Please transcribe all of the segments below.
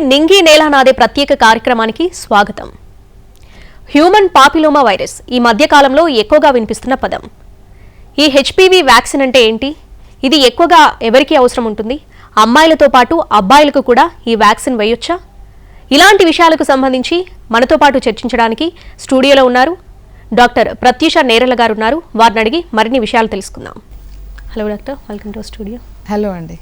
నింగి నేల నాదే ప్రత్యేక కార్యక్రమానికి స్వాగతం. హ్యూమన్ పాపిలోమా వైరస్ ఈ మధ్యకాలంలో ఎక్కువగా వినిపిస్తున్న పదం. ఈ హెచ్పివి వ్యాక్సిన్ అంటే ఏంటి? ఇది ఎక్కువగా ఎవరికి అవసరం ఉంటుంది? అమ్మాయిలతో పాటు అబ్బాయిలకు కూడా ఈ వ్యాక్సిన్ వేయొచ్చా? ఇలాంటి విషయాలకు సంబంధించి మనతో పాటు చర్చించడానికి స్టూడియోలో ఉన్నారు. డాక్టర్ ప్రత్యూష నేరల గారు ఉన్నారు. వారిని అడిగి మరిన్ని విషయాలు తెలుసుకుందాం. Hello doctor welcome to studio. Hello అండి.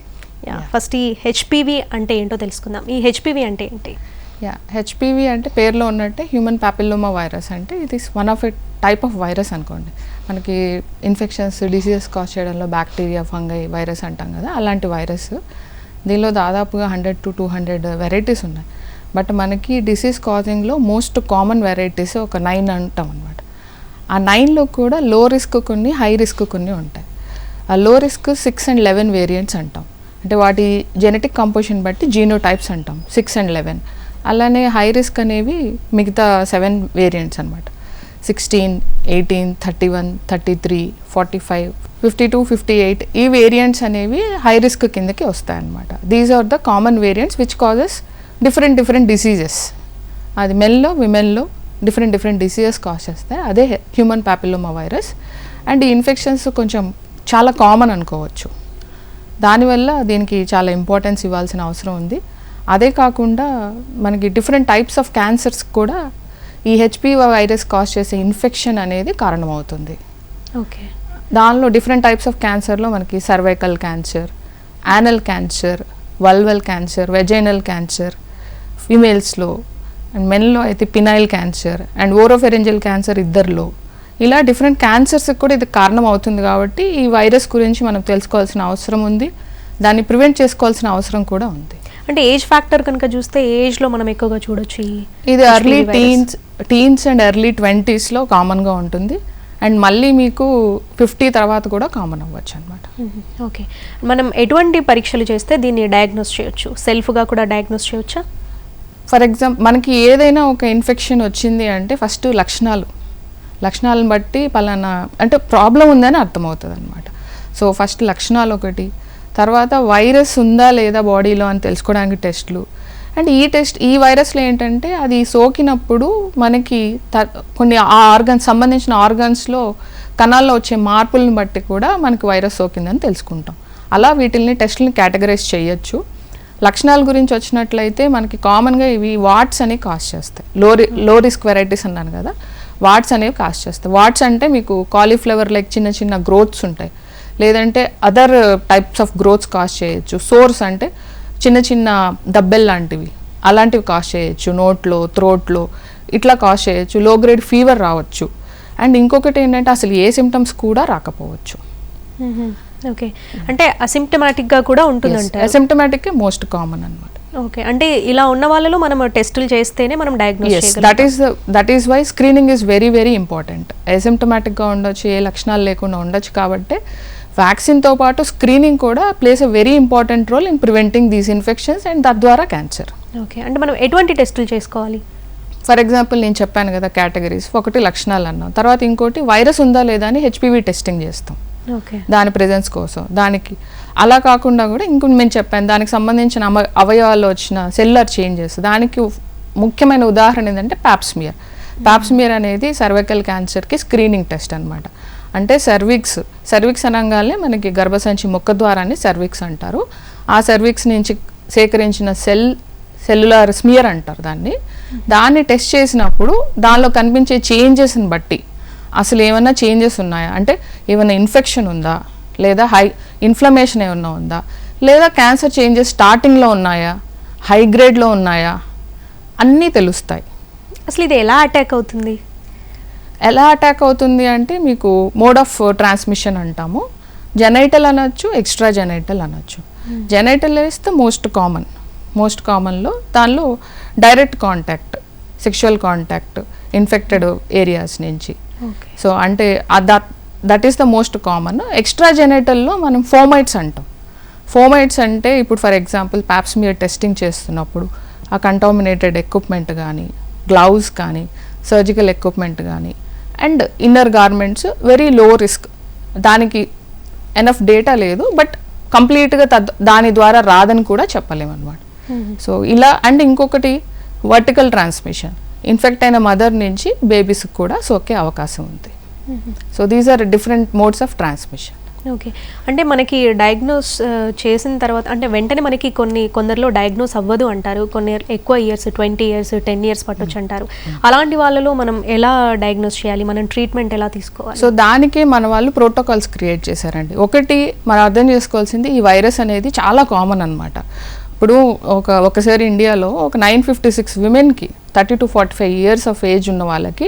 ఫస్ట్ ఈ హెచ్పివి అంటే ఏంటో తెలుసుకుందాం. ఈ హెచ్పివి అంటే ఏంటి? యా హెచ్పివి అంటే పేరులో ఉన్నట్టే హ్యూమన్ పాపిల్లోమా వైరస్ అంటే ఇది one of a type of virus అనుకోండి. మనకి ఇన్ఫెక్షన్స్ డిసీజెస్ కాజ్ చేయడంలో బ్యాక్టీరియా ఫంగై వైరస్ అంటాం కదా అలాంటి వైరస్ దీనిలో దాదాపుగా hundred to two hundred varieties ఉన్నాయి. బట్ మనకి డిసీజ్ కాజింగ్లో మోస్ట్ కామన్ వెరైటీస్ ఒక నైన్ అంటాం అనమాట ఆ నైన్లో కూడా లో రిస్క్ కొన్ని హై రిస్క్ కొన్ని ఉంటాయి. ఆ low risk six and eleven variants అంటాం. అంటే వాటి జెనెటిక్ కంపోజిషన్ బట్టి జీనో టైప్స్ అంటాం సిక్స్ అండ్ లెవెన్ అలానే హై రిస్క్ అనేవి మిగతా సెవెన్ వేరియంట్స్ అనమాట sixteen eighteen thirty one thirty three forty five fifty two fifty eight ఈ వేరియంట్స్ అనేవి హై రిస్క్ కిందకి వస్తాయన్నమాట. These are the common variants which causes different different diseases అది మెన్లో విమెన్లో డిఫరెంట్ డిఫరెంట్ డిసీజెస్ కాజ్ చేస్తాయి. అదే హ్యూమన్ ప్యాపిలోమా వైరస్ అండ్ ఈ ఇన్ఫెక్షన్స్ కొంచెం చాలా కామన్ అనుకోవచ్చు. దానివల్ల దీనికి చాలా ఇంపార్టెన్స్ ఇవ్వాల్సిన అవసరం ఉంది. అదే కాకుండా మనకి డిఫరెంట్ టైప్స్ ఆఫ్ క్యాన్సర్స్ కూడా ఈ హెచ్పివి వైరస్ కాజ్ చేసే ఇన్ఫెక్షన్ అనేది కారణమవుతుంది. ఓకే. దానిలో డిఫరెంట్ టైప్స్ ఆఫ్ క్యాన్సర్లో మనకి cervical cancer anal cancer vulval cancer vaginal cancer ఫీమేల్స్లో and మెన్లో అయితే penile cancer and oropharyngeal cancer ఇద్దరిలో. ఇలా డిఫరెంట్ క్యాన్సర్స్కి కూడా ఇది కారణం అవుతుంది కాబట్టి ఈ వైరస్ గురించి మనం తెలుసుకోవాల్సిన అవసరం ఉంది. దాన్ని ప్రివెంట్ చేసుకోవాల్సిన అవసరం కూడా ఉంది. అంటే ఏజ్ ఫ్యాక్టర్ కనుక చూస్తే ఏజ్లో మనం ఎక్కువగా చూడొచ్చు ఇది early. Teens teens and early ట్వంటీస్లో కామన్గా ఉంటుంది. అండ్ మళ్ళీ మీకు ఫిఫ్టీ తర్వాత కూడా కామన్ అవ్వచ్చు అనమాట. ఓకే. మనం ఎటువంటి పరీక్షలు చేస్తే దీన్ని డయాగ్నోస్ చేయొచ్చు? సెల్ఫ్గా కూడా డయాగ్నోస్ చేయొచ్చా? ఫర్ ఎగ్జాంపుల్ మనకి ఏదైనా ఒక ఇన్ఫెక్షన్ వచ్చింది అంటే ఫస్ట్ లక్షణాలు. లక్షణాలను బట్టి పలానా అంటే ప్రాబ్లం ఉందని అర్థమవుతుంది అనమాట సో ఫస్ట్ లక్షణాలు ఒకటి తర్వాత వైరస్ ఉందా లేదా బాడీలో అని తెలుసుకోవడానికి టెస్ట్లు అండ్ ఈ టెస్ట్ ఈ వైరస్లో ఏంటంటే అది సోకినప్పుడు మనకి త- కొన్ని ఆ ఆర్గన్స్ సంబంధించిన ఆర్గన్స్లో కణాల్లో వచ్చే మార్పులను బట్టి కూడా మనకి వైరస్ సోకిందని తెలుసుకుంటాం. అలా వీటిల్ని టెస్ట్ని కేటగరైజ్ చేయొచ్చు. లక్షణాల గురించి వచ్చినట్లయితే మనకి కామన్గా ఇవి వాట్స్ అనేవి కాస్ట్ చేస్తాయి. లో లో రిస్క్ వెరైటీస్ అన్నాను కదా. వాట్స్ అనేవి కాజ్ చేస్తాయి. వాట్స్ అంటే మీకు కాలీఫ్లవర్ లైక్ చిన్న చిన్న గ్రోత్స్ ఉంటాయి. లేదంటే other types of growths cause చేయొచ్చు. సోర్స్ అంటే చిన్న చిన్న దబ్బెల్ లాంటివి. అలాంటివి కాజ్ చేయొచ్చు. నోట్లో థ్రోట్లో ఇట్లా కాజ్ చేయొచ్చు. లో గ్రేడ్ ఫీవర్ రావచ్చు. అండ్ ఇంకొకటి ఏంటంటే అసలు ఏ సిమ్టమ్స్ కూడా రాకపోవచ్చు. ఓకే. అంటే అసిమ్టమాటిక్గా కూడా ఉంటుందంట అసిమ్టమాటిక్ మోస్ట్ కామన్ అనమాట ఓకే అంటే ఇలా ఉన్న వాళ్ళలో మనం టెస్టులు చేస్తేనే మనం diagnose that is that is why screening is very very important అసిమ్టమాటిక్గా ఉండొచ్చు ఏ లక్షణాలు లేకుండా ఉండొచ్చు కాబట్టి వ్యాక్సిన్తో పాటు స్క్రీనింగ్ కూడా plays a very important role in preventing these infections and తద్వారా క్యాన్సర్ ఓకే అంటే మనం ఎటువంటి టెస్టులు చేసుకోవాలి? ఫర్ ఎగ్జాంపుల్ నేను చెప్పాను కదా కేటగిరీస్ ఒకటి లక్షణాలు అన్నాం. తర్వాత ఇంకోటి వైరస్ ఉందా లేదా అని హెచ్పివి టెస్టింగ్ చేస్తాం. దాని ప్రెజెన్స్ కోసం. దానికి అలా కాకుండా కూడా ఇంకొక మేము చెప్పాను. దానికి సంబంధించిన అమ అవయవాల్లో వచ్చిన సెల్యులర్ చేంజెస్ దానికి ముఖ్యమైన ఉదాహరణ ఏంటంటే ప్యాప్స్మియర్ ప్యాప్స్మియర్ అనేది సర్వైకల్ క్యాన్సర్కి స్క్రీనింగ్ టెస్ట్ అన్నమాట. అంటే సర్విక్స్ సర్విక్స్ అనగానే మనకి గర్భసంచి ముఖ ద్వారాన్ని సర్విక్స్ అంటారు. ఆ సర్విక్స్ నుంచి సేకరించిన సెల్ సెల్యులార్ స్మియర్ అంటారు దాన్ని. దాన్ని టెస్ట్ చేసినప్పుడు దానిలో కనిపించే చేంజెస్ని బట్టి అసలు ఏమైనా చేంజెస్ ఉన్నాయా? అంటే ఏమైనా ఇన్ఫెక్షన్ ఉందా? లేదా హై ఇన్ఫ్లమేషన్ ఏమైనా ఉందా? లేదా క్యాన్సర్ చేంజెస్ స్టార్టింగ్లో ఉన్నాయా? హై గ్రేడ్లో ఉన్నాయా? అన్నీ తెలుస్తాయి. అసలు ఇది ఎలా అటాక్ అవుతుంది? ఎలా అటాక్ అవుతుంది అంటే మీకు మోడ్ ఆఫ్ ట్రాన్స్మిషన్ అంటాము. జెనైటల్ అనొచ్చు ఎక్స్ట్రా జెనైటల్ అనొచ్చు genital is the most common most కామన్లో దానిలో direct contact sexual contact infected areas నుంచి. సో అంటే that that is the most common. Extra జెనైటల్లో మనం ఫోమైట్స్ అంటాం. ఫోమైట్స్ అంటే ఇప్పుడు ఫర్ ఎగ్జాంపుల్ ప్యాప్స్మియర్ టెస్టింగ్ చేస్తున్నప్పుడు ఆ కంటామినేటెడ్ ఎక్విప్మెంట్ కానీ గ్లౌస్ కానీ సర్జికల్ ఎక్విప్మెంట్ కానీ and inner garments very low risk. దానికి ఎనఫ్ డేటా లేదు బట్ కంప్లీట్గా తద్ దాని ద్వారా రాదని కూడా చెప్పలేము అనమాట సో ఇలా అండ్ ఇంకొకటి వర్టికల్ ట్రాన్స్మిషన్. ఇన్ఫెక్ట్ అయిన మదర్ నుంచి బేబీస్కి కూడా సోకే అవకాశం ఉంది. So these are different modes of transmission. Okay. అంటే మనకి డయాగ్నోస్ చేసిన తర్వాత అంటే వెంటనే మనకి కొన్ని కొందరిలో డయాగ్నోస్ అవ్వదు అంటారు. కొన్ని ఎక్కువ years twenty years ten years పట్టొచ్చు అంటారు. అలాంటి వాళ్ళలో మనం ఎలా డయాగ్నోస్ చేయాలి? మనం ట్రీట్మెంట్ ఎలా తీసుకోవాలి? సో దానికే మన వాళ్ళు ప్రోటోకాల్స్ క్రియేట్ చేశారండి. ఒకటి మనం అర్థం చేసుకోవాల్సింది ఈ వైరస్ అనేది చాలా కామన్ అన్నమాట. ఇప్పుడు ఒక ఒకసారి ఇండియాలో ఒక nine fifty six విమెన్కి thirty to forty five years of age ఉన్న వాళ్ళకి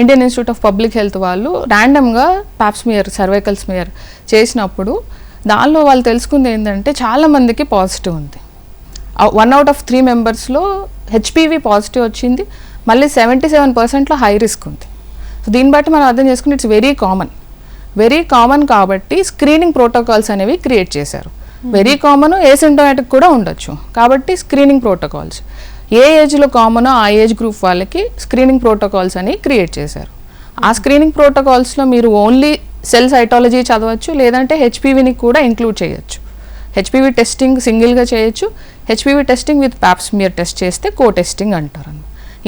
Indian Institute of Public Health వాళ్ళు ర్యాండమ్గా పాప్స్మియర్ సర్వైకల్ స్మియర్ చేసినప్పుడు దానిలో వాళ్ళు తెలుసుకుంది ఏంటంటే చాలా మందికి పాజిటివ్ ఉంది. వన్ అవుట్ ఆఫ్ త్రీ మెంబర్స్లో హెచ్పివి పాజిటివ్ వచ్చింది మళ్ళీ సెవెంటీ సెవెన్ పర్సెంట్లో హై రిస్క్ ఉంది. సో దీన్ని బట్టి మనం అర్థం చేసుకుంటే it's very common. Very common కాబట్టి స్క్రీనింగ్ ప్రోటోకాల్స్ అనేవి క్రియేట్ చేశారు. వెరీ కామన్ ఏసింటోమేటిక్ కూడా ఉండొచ్చు. కాబట్టి స్క్రీనింగ్ ప్రోటోకాల్స్. ఏ ఏజ్లో కామనో ఆ ఏజ్ గ్రూప్ వాళ్ళకి స్క్రీనింగ్ ప్రోటోకాల్స్ అని క్రియేట్ చేశారు. ఆ స్క్రీనింగ్ ప్రోటోకాల్స్లో మీరు ఓన్లీ సెల్ సైటాలజీ చదవచ్చు లేదంటే హెచ్పివిని కూడా ఇంక్లూడ్ చేయొచ్చు. హెచ్పివి టెస్టింగ్ సింగిల్గా చేయొచ్చు. HPV testing with pap smear test చేస్తే కో టెస్టింగ్ అంటారు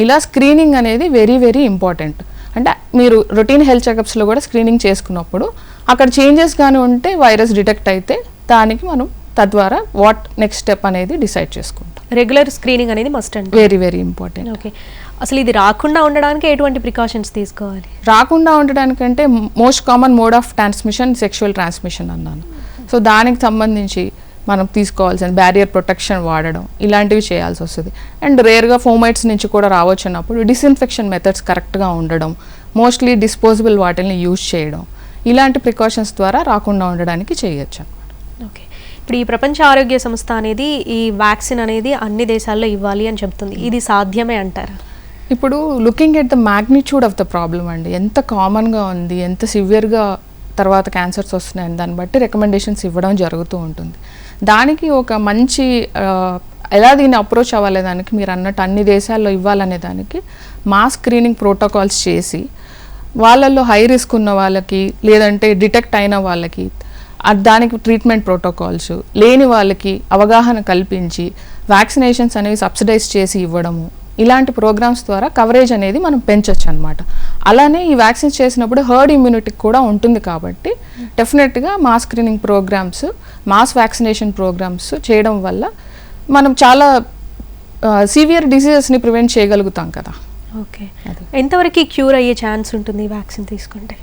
ఇలా స్క్రీనింగ్ అనేది వెరీ వెరీ ఇంపార్టెంట్. అంటే మీరు రొటీన్ హెల్త్ చెకప్స్లో కూడా స్క్రీనింగ్ చేసుకున్నప్పుడు అక్కడ చేంజెస్ కానీ ఉంటే వైరస్ డిటెక్ట్ అయితే దానికి మనం తద్వారా వాట్ నెక్స్ట్ స్టెప్ అనేది డిసైడ్ చేసుకుంటాం. రెగ్యులర్ స్క్రీనింగ్ అనేది మస్ట్ అండి. వెరీ వెరీ ఇంపార్టెంట్ ఓకే అసలు ఇది రాకుండా ఉండడానికి ఎటువంటి ప్రికాషన్స్ తీసుకోవాలి? రాకుండా ఉండడానికంటే most common mode of transmission sexual transmission అన్నాను. సో దానికి సంబంధించి మనం తీసుకోవాల్సిన బ్యారియర్ ప్రొటెక్షన్ వాడడం ఇలాంటివి చేయాల్సి వస్తుంది. అండ్ రేర్గా ఫోమైట్స్ నుంచి కూడా రావచ్చు అన్నప్పుడు డిస్ఇన్ఫెక్షన్ మెథడ్స్ కరెక్ట్గా ఉండడం మోస్ట్లీ డిస్పోజబుల్ వాటిని యూజ్ చేయడం ఇలాంటి ప్రికాషన్స్ ద్వారా రాకుండా ఉండడానికి చేయొచ్చు. ఇప్పుడు ఈ ప్రపంచ ఆరోగ్య సంస్థ అనేది ఈ వ్యాక్సిన్ అనేది అన్ని దేశాల్లో ఇవ్వాలి అని చెప్తుంది. ఇది సాధ్యమే అంటారా? ఇప్పుడు looking at the magnitude of the problem అండి. ఎంత కామన్గా ఉంది ఎంత సివియర్గా తర్వాత క్యాన్సర్స్ వస్తున్నాయని దాన్ని బట్టి రికమెండేషన్స్ ఇవ్వడం జరుగుతూ ఉంటుంది. దానికి ఒక మంచి ఎలా దీన్ని అప్రోచ్ అవ్వాలే దానికి? మీరు అన్నట్టు అన్ని దేశాల్లో ఇవ్వాలనే దానికి మాస్ స్క్రీనింగ్ ప్రోటోకాల్స్ చేసి వాళ్ళల్లో హై రిస్క్ ఉన్న వాళ్ళకి లేదంటే డిటెక్ట్ అయిన వాళ్ళకి దానికి ట్రీట్మెంట్ ప్రోటోకాల్స్ లేని వాళ్ళకి అవగాహన కల్పించి వ్యాక్సినేషన్స్ అనేవి సబ్సిడైజ్ చేసి ఇవ్వడము ఇలాంటి ప్రోగ్రామ్స్ ద్వారా కవరేజ్ అనేది మనం పెంచొచ్చు అనమాట అలానే ఈ వ్యాక్సిన్స్ చేసినప్పుడు హర్డ్ ఇమ్యూనిటీ కూడా ఉంటుంది కాబట్టి డెఫినెట్గా మా screening programmes mass vaccination programmes చేయడం వల్ల మనం చాలా సివియర్ డిసీజెస్ని ప్రివెంట్ చేయగలుగుతాం కదా. ఓకే. ఎంతవరకు క్యూర్ అయ్యే ఛాన్స్ ఉంటుంది వ్యాక్సిన్ తీసుకుంటే?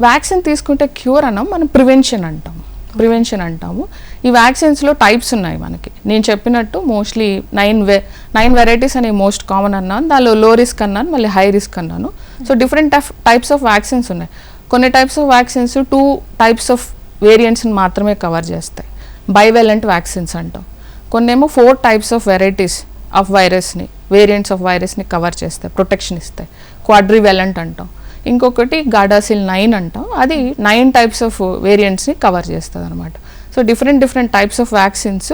వ్యాక్సిన్ తీసుకుంటే క్యూర్ అనం మనం ప్రివెన్షన్ అంటాము ప్రివెన్షన్ అంటాము. ఈ వ్యాక్సిన్స్లో టైప్స్ ఉన్నాయి మనకి. నేను చెప్పినట్టు mostly nine way nine varieties అనేవి మోస్ట్ కామన్ అన్నాను. దానిలో లో రిస్క్ అన్నాను మళ్ళీ హై రిస్క్ అన్నాను. So different types of vaccines ఉన్నాయి. కొన్ని types of vaccines two types of వేరియంట్స్ని మాత్రమే కవర్ చేస్తాయి. బైవెలెంట్ వ్యాక్సిన్స్ అంటాం. కొన్నేమో four types of varieties of వైరస్ని వేరియంట్స్ ఆఫ్ వైరస్ని కవర్ చేస్తాయి ప్రొటెక్షన్ ఇస్తాయి. క్వాడ్రివెలెంట్ అంటాం. ఇంకొకటి గాడాసిల్ నైన్ అంటాం. అది నైన్ టైప్స్ ఆఫ్ వేరియంట్స్ని కవర్ చేస్తుంది అనమాట so different different types of vaccines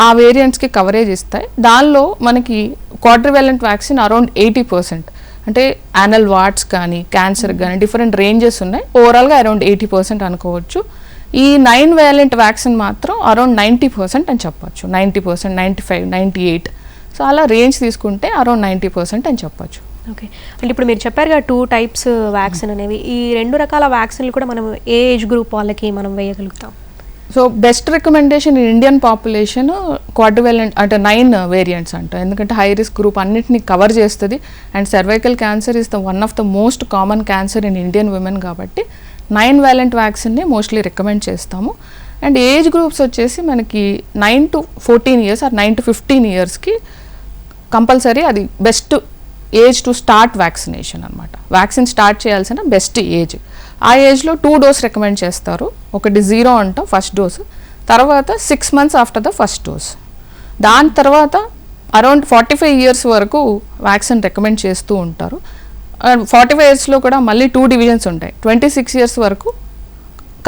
ఆ వేరియంట్స్కి కవరేజ్ ఇస్తాయి. దానిలో మనకి quadrivalent vaccine around eighty percent. అంటే యానల్ వాట్స్ కానీ క్యాన్సర్ కానీ డిఫరెంట్ రేంజెస్ ఉన్నాయి. ఓవరాల్గా అరౌండ్ ఎయిటీ పర్సెంట్ అనుకోవచ్చు. ఈ నైన్ వ్యాలెంట్ వ్యాక్సిన్ మాత్రం అరౌండ్ నైంటీ పర్సెంట్ అని చెప్పొచ్చు. Ninety percent ninety five ninety eight. So అలా రేంజ్ తీసుకుంటే అరౌండ్ నైంటీ పర్సెంట్ అని చెప్పొచ్చు. ఓకే. అంటే ఇప్పుడు మీరు చెప్పారుగా టూ టైప్స్ వ్యాక్సిన్ అనేవి. ఈ రెండు రకాల వ్యాక్సిన్లు కూడా మనం ఏ ఏజ్ గ్రూప్ వాళ్ళకి మనం వేయగలుగుతాం? So best recommendation in Indian population quadrivalent అంటే నైన్ వేరియంట్స్ అంట. ఎందుకంటే హై రిస్క్ గ్రూప్ అన్నిటిని కవర్ చేస్తుంది. And cervical cancer is the one of the most common cancer in Indian women కాబట్టి నైన్ వ్యాలెంట్ వ్యాక్సిన్ని mostly recommend చేస్తాము. And age groups వచ్చేసి మనకి nine to fourteen years or nine to fifteen ఇయర్స్కి compulsory అది best age to start vaccination అనమాట vaccine start చేయాల్సిన best age. ఆ ఏజ్లో టూ డోస్ రికమెండ్ చేస్తారు. ఒకటి జీరో అంటాం ఫస్ట్ డోస్. తర్వాత six months after the first dose దాని తర్వాత అరౌండ్ ఫార్టీ ఫైవ్ ఇయర్స్ వరకు వ్యాక్సిన్ రికమెండ్ చేస్తూ ఉంటారు. ఫార్టీ ఫైవ్ ఇయర్స్లో కూడా మళ్ళీ టూ డివిజన్స్ ఉంటాయి. ట్వంటీ సిక్స్ ఇయర్స్ వరకు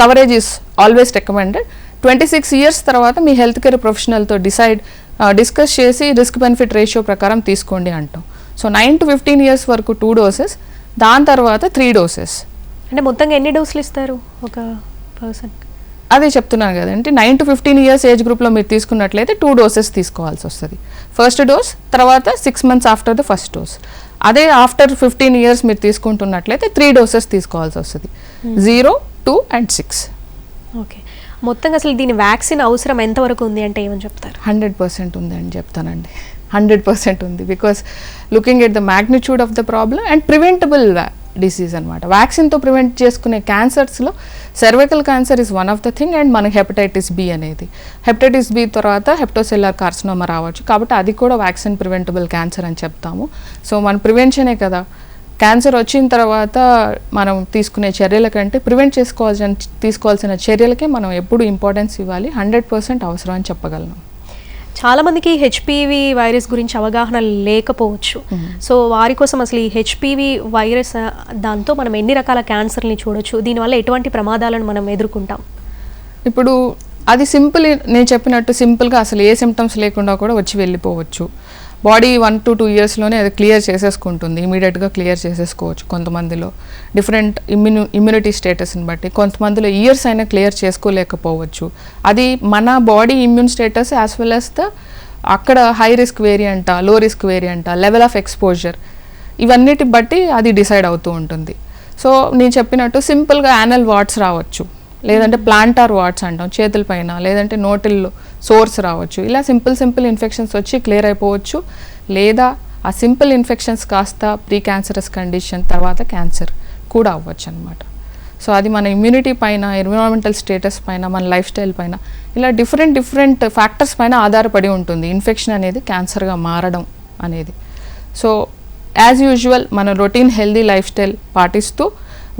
coverage is always recommended twenty six years తర్వాత మీ హెల్త్ కేర్ ప్రొఫెషనల్తో డిసైడ్ డిస్కస్ చేసి రిస్క్ బెనిఫిట్ రేషియో ప్రకారం తీసుకోండి అంటాం. So nine to fifteen years వరకు టూ డోసెస్ దాని తర్వాత త్రీ డోసెస్ అంటే మొత్తంగా ఎన్ని డోసులు ఇస్తారు ఒక పర్సన్ అదే చెప్తున్నాను కదండి nine to fifteen years age గ్రూప్లో మీరు తీసుకున్నట్లయితే టూ డోసెస్ తీసుకోవాల్సి వస్తుంది. ఫస్ట్ డోస్ తర్వాత six months after the first dose అదే ఆఫ్టర్ ఫిఫ్టీన్ ఇయర్స్ మీరు తీసుకుంటున్నట్లయితే త్రీ డోసెస్ తీసుకోవాల్సి వస్తుంది. Zero two and six okay మొత్తంగా అసలు దీని వ్యాక్సిన్ అవసరం ఎంతవరకు ఉంది అంటే ఏమని చెప్తారు? హండ్రెడ్ పర్సెంట్ ఉంది అని చెప్తానండి. హండ్రెడ్ పర్సెంట్ ఉంది. Because looking at the magnitude of the problem and preventable disease అనమాట వ్యాక్సిన్తో ప్రివెంట్ చేసుకునే క్యాన్సర్స్లో cervical cancer is one of the thing and మనకి హెపటైటిస్ బి అనేది. హెపటైటిస్ బి తర్వాత హెప్టోసెల్లార్ కార్సినోమా రావచ్చు. కాబట్టి అది కూడా వ్యాక్సిన్ ప్రివెంటబుల్ క్యాన్సర్ అని చెప్తాము. సో మన ప్రివెన్షనే కదా. క్యాన్సర్ వచ్చిన తర్వాత మనం తీసుకునే చర్యల కంటే ప్రివెంట్ చేసుకోవాల్సిన తీసుకోవాల్సిన చర్యలకే మనం ఎప్పుడు ఇంపార్టెన్స్ ఇవ్వాలి. హండ్రెడ్ పర్సెంట్ అవసరం అని చెప్పగలను చాలా మందికి హెచ్పివి వైరస్ గురించి అవగాహన లేకపోవచ్చు. సో వారి కోసం అసలు ఈ హెచ్పివి వైరస్ దాంతో మనం ఎన్ని రకాల క్యాన్సర్ని చూడొచ్చు? దీనివల్ల ఎటువంటి ప్రమాదాలను మనం ఎదుర్కొంటాం? ఇప్పుడు అది సింపుల్ నేను చెప్పినట్టు సింపుల్గా అసలు ఏ సిమ్టమ్స్ లేకుండా కూడా వచ్చి వెళ్ళిపోవచ్చు. బాడీ వన్ టు టూ ఇయర్స్లోనే అది క్లియర్ చేసేసుకుంటుంది ఇమీడియట్గా క్లియర్ చేసేసుకోవచ్చు కొంతమందిలో. డిఫరెంట్ ఇమ్యూని ఇమ్యూనిటీ స్టేటస్ని బట్టి కొంతమందిలో ఇయర్స్ అయినా క్లియర్ చేసుకోలేకపోవచ్చు. అది మన body immune status as well as the అక్కడ హై రిస్క్ వేరియంటా లో రిస్క్ వేరియంటా లెవెల్ ఆఫ్ ఎక్స్పోజర్ ఇవన్నిటి బట్టి అది డిసైడ్ అవుతూ ఉంటుంది. సో నేను చెప్పినట్టు సింపుల్గా యానల్ వాట్స్ రావచ్చు. లేదంటే ప్లాంటార్ వాట్స్ అంటాం చేతుల పైన లేదంటే నోటిల్లో సోర్స్ రావచ్చు. ఇలా సింపుల్ సింపుల్ ఇన్ఫెక్షన్స్ వచ్చి క్లియర్ అయిపోవచ్చు. లేదా ఆ సింపుల్ ఇన్ఫెక్షన్స్ కాస్త ప్రీ క్యాన్సరస్ కండిషన్ తర్వాత క్యాన్సర్ కూడా అవ్వచ్చు అనమాట సో అది మన ఇమ్యూనిటీ పైన ఎన్విరాన్మెంటల్ స్టేటస్ పైన మన లైఫ్ స్టైల్ పైన ఇలా డిఫరెంట్ డిఫరెంట్ ఫ్యాక్టర్స్ పైన ఆధారపడి ఉంటుంది. ఇన్ఫెక్షన్ అనేది క్యాన్సర్గా మారడం అనేది. సో యాజ్ యూజువల్ మన రొటీన్ హెల్దీ లైఫ్ స్టైల్ పాటిస్తూ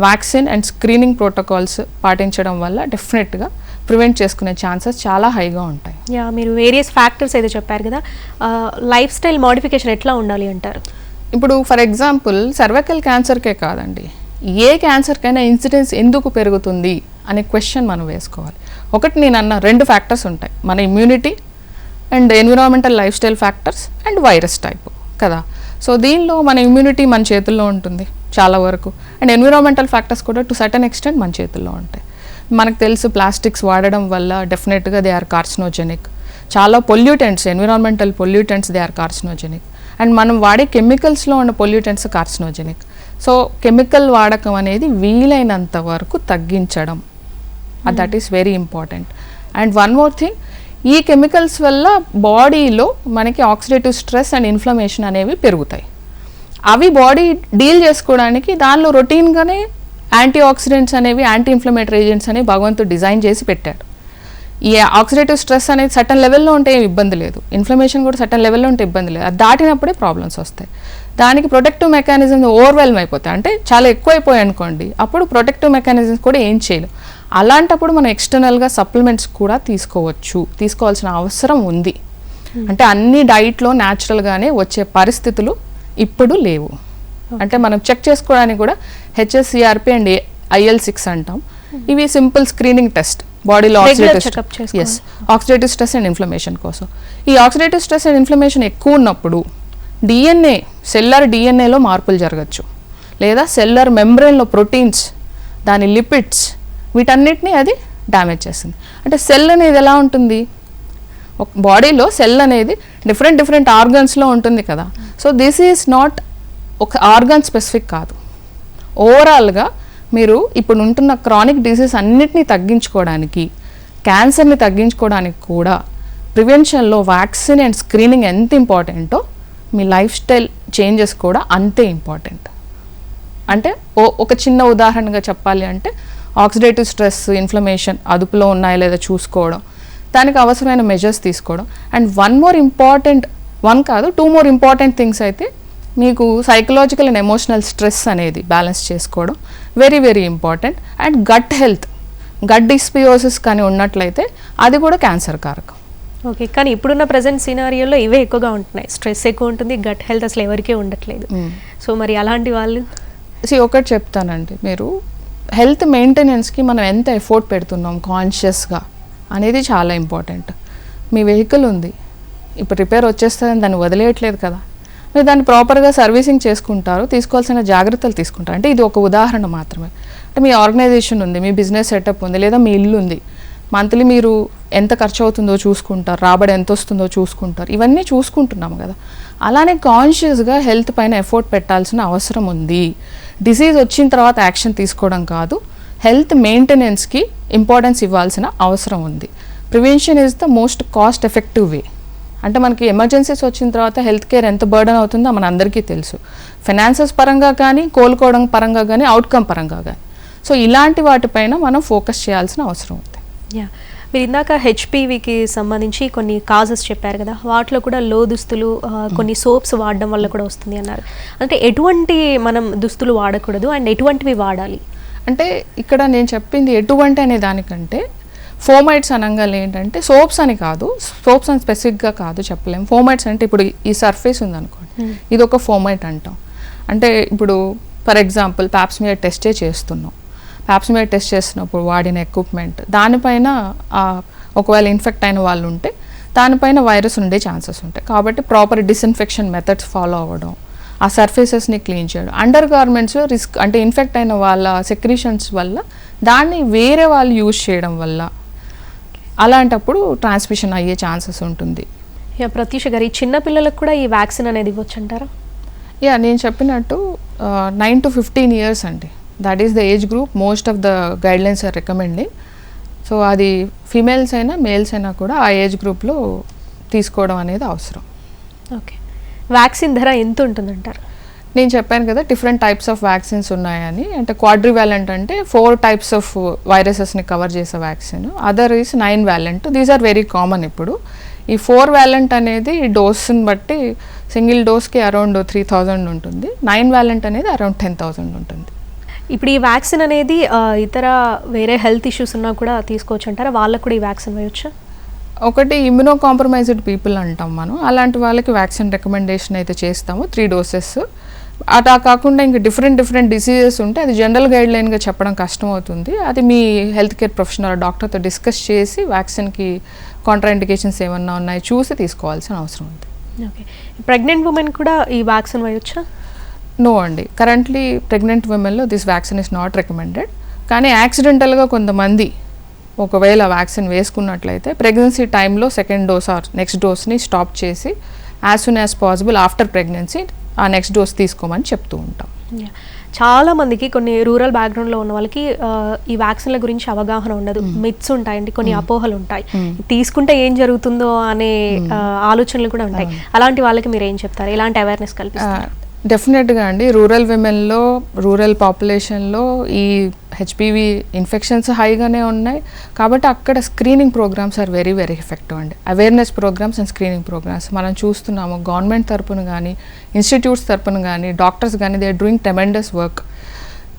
వ్యాక్సిన్ అండ్ స్క్రీనింగ్ ప్రోటోకాల్స్ పాటించడం వల్ల డెఫినెట్గా ప్రివెంట్ చేసుకునే ఛాన్సెస్ చాలా హైగా ఉంటాయి. యా మీరు వేరియస్ ఫ్యాక్టర్స్ అయితే చెప్పారు కదా లైఫ్ స్టైల్ మోడిఫికేషన్ ఎట్లా ఉండాలి అంటారు? ఇప్పుడు ఫర్ ఎగ్జాంపుల్ సర్వైకల్ క్యాన్సర్కే కాదండి ఏ క్యాన్సర్కైనా ఇన్సిడెన్స్ ఎందుకు పెరుగుతుంది అనే క్వశ్చన్ మనం వేసుకోవాలి. ఒకటి నేను అన్న రెండు ఫ్యాక్టర్స్ ఉంటాయి మన immunity and environmental lifestyle factors and virus type కదా. సో దీనిలో మన ఇమ్యూనిటీ మన చేతుల్లో ఉంటుంది. చాలా వరకు. అండ్ ఎన్విరాన్మెంటల్ ఫ్యాక్టర్స్ కూడా టు సర్టన్ ఎక్స్టెంట్ మన చేతుల్లో ఉంటాయి. మనకు తెలుసు ప్లాస్టిక్స్ వాడడం వల్ల డెఫినెట్గా దే ఆర్ కార్సినోజెనిక్ చాలా pollutants environmental pollutants they are carcinogenic and మనం వాడే కెమికల్స్లో ఉన్న పొల్యూటెంట్స్ కార్సినోజెనిక్ సో కెమికల్ వాడకం అనేది వీలైనంత వరకు తగ్గించడం. That is very important and one more thing ఈ కెమికల్స్ వల్ల బాడీలో మనకి ఆక్సిడేటివ్ స్ట్రెస్ అండ్ ఇన్ఫ్లమేషన్ అనేవి పెరుగుతాయి. అవి బాడీ డీల్ చేసుకోవడానికి దానిలో రొటీన్గానే యాంటీ ఆక్సిడెంట్స్ అనేవి యాంటీ ఇన్ఫ్లమేటరీ ఏజెంట్స్ అనేవి భగవంతుడు డిజైన్ చేసి పెట్టాడు. ఈ ఆక్సిడేటివ్ స్ట్రెస్ అనేది సటన్ లెవెల్లో ఉంటే ఏం ఇబ్బంది లేదు. ఇన్ఫ్లమేషన్ కూడా సటన్ లెవెల్లో ఉంటే ఇబ్బంది లేదు. అది దాటినప్పుడే ప్రాబ్లమ్స్ వస్తాయి. దానికి ప్రొటెక్టివ్ మెకానిజం ఓవర్వెల్మ్ అయిపోతాయి. అంటే చాలా ఎక్కువ అయిపోయాయి అనుకోండి అప్పుడు ప్రొటెక్టివ్ మెకానిజమ్స్ కూడా ఏం చేయలేం. అలాంటప్పుడు మనం ఎక్స్టర్నల్గా సప్లిమెంట్స్ కూడా తీసుకోవచ్చు. తీసుకోవాల్సిన అవసరం ఉంది. అంటే అన్ని డైట్లో న్యాచురల్గానే వచ్చే పరిస్థితులు ఇప్పుడు లేవు. అంటే మనం చెక్ చేసుకోవడానికి కూడా హెచ్ఎస్సిఆర్పి అండ్ ఐఎల్ సిక్స్ అంటాం. ఇవి సింపుల్ స్క్రీనింగ్ టెస్ట్ బాడీలో oxidative. Yes oxidative stress and inflammation కోసం. ఈ ఆక్సిడేటివ్ స్ట్రెస్ అండ్ ఇన్ఫ్లమేషన్ ఎక్కువ ఉన్నప్పుడు డిఎన్ఏ సెల్లర్ డిఎన్ఏలో మార్పులు జరగచ్చు. లేదా సెల్లర్ మెంబ్రెయిన్లో ప్రోటీన్స్ దాని లిపిడ్స్ వీటన్నిటిని అది డ్యామేజ్ చేస్తుంది. అంటే సెల్ అనేది ఎలా ఉంటుంది? ఒక బాడీలో సెల్ అనేది డిఫరెంట్ డిఫరెంట్ ఆర్గన్స్లో ఉంటుంది కదా. సో దిస్ ఈజ్ నాట్ ఒక ఆర్గాన్ స్పెసిఫిక్ కాదు. ఓవరాల్గా మీరు ఇప్పుడు ఉంటున్న క్రానిక్ డిసీజ్ అన్నిటినీ తగ్గించుకోవడానికి క్యాన్సర్ని తగ్గించుకోవడానికి కూడా ప్రివెన్షన్లో వ్యాక్సిన్ అండ్ స్క్రీనింగ్ ఎంత ఇంపార్టెంటో మీ లైఫ్ స్టైల్ చేంజెస్ కూడా అంతే ఇంపార్టెంట్. అంటే ఓ ఒక చిన్న ఉదాహరణగా చెప్పాలి అంటే ఆక్సిడేటివ్ స్ట్రెస్ ఇన్ఫ్లమేషన్ అదుపులో ఉన్నాయా లేదా చూసుకోవడం దానికి అవసరమైన మెజర్స్ తీసుకోవడం. And one more important one కాదు టూ మోర్ ఇంపార్టెంట్ థింగ్స్ అయితే మీకు సైకలాజికల్ అండ్ ఎమోషనల్ స్ట్రెస్ అనేది బ్యాలెన్స్ చేసుకోవడం very very important and gut health gut dysbiosis కానీ ఉన్నట్లయితే అది కూడా క్యాన్సర్ కారకం. ఓకే కానీ ఇప్పుడున్న ప్రజెంట్ సినారియోలో ఇవే ఎక్కువగా ఉంటున్నాయి. స్ట్రెస్ ఎక్కువ ఉంటుంది గట్ హెల్త్ అసలు ఎవరికీ ఉండట్లేదు. సో మరి అలాంటి వాళ్ళు? సి ఒకటి చెప్తానండి మీరు హెల్త్ మెయింటెనెన్స్కి మనం ఎంత ఎఫోర్ట్ పెడుతున్నాం కాన్షియస్గా అనేది చాలా ఇంపార్టెంట్ మీ వెహికల్ ఉంది ఇప్పుడు రిపేర్ వచ్చేస్తుందని దాన్ని వదిలేయట్లేదు కదా. మీరు దాన్ని ప్రాపర్గా సర్వీసింగ్ చేసుకుంటారు తీసుకోవాల్సిన జాగ్రత్తలు తీసుకుంటారు. అంటే ఇది ఒక ఉదాహరణ మాత్రమే. అంటే మీ ఆర్గనైజేషన్ ఉంది మీ బిజినెస్ సెటప్ ఉంది లేదా మీ ఇల్లు ఉంది. మంత్లీ మీరు ఎంత ఖర్చు అవుతుందో చూసుకుంటారు రాబడి ఎంత వస్తుందో చూసుకుంటారు. ఇవన్నీ చూసుకుంటున్నాము కదా. అలానే కాన్షియస్గా హెల్త్ పైన ఎఫోర్ట్ పెట్టాల్సిన అవసరం ఉంది. డిసీజ్ వచ్చిన తర్వాత యాక్షన్ తీసుకోవడం కాదు. హెల్త్ మెయింటెనెన్స్కి ఇంపార్టెన్స్ ఇవ్వాల్సిన అవసరం ఉంది. Prevention is the most cost effective way అంటే మనకి ఎమర్జెన్సీస్ వచ్చిన తర్వాత హెల్త్ కేర్ ఎంత బర్డన్ అవుతుందో మన అందరికీ తెలుసు. ఫైనాన్సెస్ పరంగా కానీ కోలుకోవడం పరంగా కానీ అవుట్కమ్ పరంగా కానీ. సో ఇలాంటి వాటిపైన మనం ఫోకస్ చేయాల్సిన అవసరం ఉంది. యా మీరు ఇందాక హెచ్పివికి సంబంధించి కొన్ని కాజెస్ చెప్పారు కదా. వాటిలో కూడా లో దుస్తులు ఆ, కొన్ని సోప్స్ వాడడం వల్ల కూడా వస్తుంది అన్నారు. అంటే ఎటువంటి మనం దుస్తులు వాడకూడదు అండ్ ఎటువంటివి వాడాలి? అంటే ఇక్కడ నేను చెప్పింది ఎటువంటి అనే దానికంటే ఫోమైట్స్ అనగానే ఏంటంటే సోప్స్ అని కాదు సోప్స్ అని స్పెసిఫిక్గా కాదు చెప్పలేం. ఫోమైట్స్ అంటే ఇప్పుడు ఈ సర్ఫేస్ ఉందనుకోండి ఇది ఒక ఫోమైట్ అంటాం. అంటే ఇప్పుడు ఫర్ ఎగ్జాంపుల్ ప్యాప్స్మియర్ టెస్టే చేస్తున్నాం. ప్యాప్స్మియర్ టెస్ట్ చేస్తున్నప్పుడు వాడిన ఎక్విప్మెంట్ దానిపైన ఒకవేళ ఇన్ఫెక్ట్ అయిన వాళ్ళు ఉంటే దానిపైన వైరస్ ఉండే ఛాన్సెస్ ఉంటాయి. కాబట్టి ప్రాపర్ డిస్ఇన్ఫెక్షన్ మెథడ్స్ ఫాలో అవ్వడం ఆ సర్ఫేసెస్ని క్లీన్ చేయడం. అండర్ గార్మెంట్స్ రిస్క్ అంటే ఇన్ఫెక్ట్ అయిన వాళ్ళ సెక్రీషన్స్ వల్ల దాన్ని వేరే వాళ్ళు యూజ్ చేయడం వల్ల అలాంటప్పుడు ట్రాన్స్మిషన్ అయ్యే ఛాన్సెస్ ఉంటుంది. యా ప్రత్యూష గారు ఈ చిన్న పిల్లలకు కూడా ఈ వ్యాక్సిన్ అనేది ఇవ్వచ్చు అంటారా యా నేను చెప్పినట్టు నైన్ టు ఫిఫ్టీన్ ఇయర్స్ అండి. That is the age group most of the guidelines are recommending so అది ఫీమేల్స్ అయినా మేల్స్ అయినా కూడా ఆ ఏజ్ గ్రూప్లో తీసుకోవడం అనేది అవసరం. ఓకే. వ్యాక్సిన్ ధర ఎంత ఉంటుందంటారు? నేను చెప్పాను కదా డిఫరెంట్ టైప్స్ ఆఫ్ వ్యాక్సిన్స్ ఉన్నాయని. అంటే క్వాడ్రివాలెంట్ అంటే ఫోర్ టైప్స్ ఆఫ్ వైరసెస్ని కవర్ చేసే vaccine other is nine valent these are very common ఇప్పుడు. ఈ ఫోర్ వ్యాలెంట్ అనేది డోస్ని బట్టి సింగిల్ డోస్కి అరౌండ్ త్రీ థౌజండ్ ఉంటుంది. నైన్ వ్యాలెంట్ అనేది అరౌండ్ టెన్ థౌజండ్ ఉంటుంది. ఇప్పుడు ఈ వ్యాక్సిన్ అనేది ఇతర వేరే హెల్త్ ఇష్యూస్ ఉన్నా కూడా తీసుకోవచ్చు అంటారా? వాళ్ళకు కూడా ఈ వ్యాక్సిన్ వేయొచ్చా? ఒకటి ఇమ్యూనో కాంప్రమైజ్డ్ పీపుల్ అంటాం మనం. అలాంటి వాళ్ళకి వ్యాక్సిన్ రికమెండేషన్ అయితే చేస్తాము. త్రీ డోసెస్ అలా కాకుండా ఇంకా డిఫరెంట్ డిఫరెంట్ డిసీజెస్ ఉంటే అది జనరల్ గైడ్ లైన్గా చెప్పడం కష్టం అవుతుంది అది మీ హెల్త్ కేర్ ప్రొఫెషనల్ డాక్టర్తో డిస్కస్ చేసి వ్యాక్సిన్కి కాంట్రాఇండికేషన్స్ ఏమన్నా ఉన్నాయో చూసి తీసుకోవాల్సిన అవసరం ఉంది. ఓకే ప్రెగ్నెంట్ ఉమెన్ కూడా ఈ వ్యాక్సిన్ వేయొచ్చా? నో అండి. Currently pregnant ఉమెన్లో this vaccine is not recommended కానీ యాక్సిడెంటల్గా కొంతమంది ఒకవేళ వ్యాక్సిన్ వేసుకున్నట్లయితే ప్రెగ్నెన్సీ టైంలో సెకండ్ డోస్ ఆర్ నెక్స్ట్ డోస్ని స్టాప్ చేసి as soon as possible after pregnancy ఆ నెక్స్ట్ డోస్ తీసుకోమని చెప్తూ ఉంటాం. చాలా మందికి కొన్ని రూరల్ బ్యాక్గ్రౌండ్లో ఉన్న వాళ్ళకి ఈ వ్యాక్సిన్ల గురించి అవగాహన ఉండదు. మిత్స్ ఉంటాయండి కొన్ని అపోహలు ఉంటాయి. తీసుకుంటే ఏం జరుగుతుందో అనే ఆలోచనలు కూడా ఉంటాయి. అలాంటి వాళ్ళకి మీరు ఏం చెప్తారు? ఎలాంటి అవేర్నెస్ కల్పిస్తారు? డెఫినెట్గా అండి. రూరల్ విమెన్లో రూరల్ పాపులేషన్లో ఈ హెచ్పివి ఇన్ఫెక్షన్స్ హైగానే ఉన్నాయి. కాబట్టి అక్కడ screening programmes are very very effective అండి. Awareness programmes and screening programmes మనం చూస్తున్నాము గవర్నమెంట్ తరపున కానీ ఇన్స్టిట్యూట్స్ తరపున కానీ డాక్టర్స్ కానీ they are doing tremendous work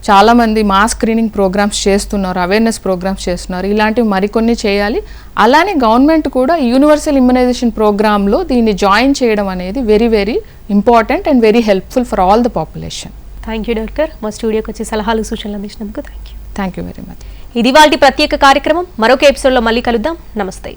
చాలామంది మా స్క్రీనింగ్ ప్రోగ్రామ్స్ చేస్తున్నారు అవేర్నెస్ ప్రోగ్రామ్స్ చేస్తున్నారు. ఇలాంటివి మరికొన్ని చేయాలి. అలానే గవర్నమెంట్ కూడా యూనివర్సల్ ఇమ్యునైజేషన్ ప్రోగ్రాంలో దీన్ని జాయిన్ చేయడం అనేది very very important and very helpful for all the population thank you doctor మా స్టూడియోకి వచ్చి సలహాలు సూచనలు అందించినందుకు thank you thank you very much ఇది వాళ్ళ ప్రత్యేక కార్యక్రమం. మరొక ఎపిసోడ్లో మళ్ళీ కలుద్దాం. నమస్తే.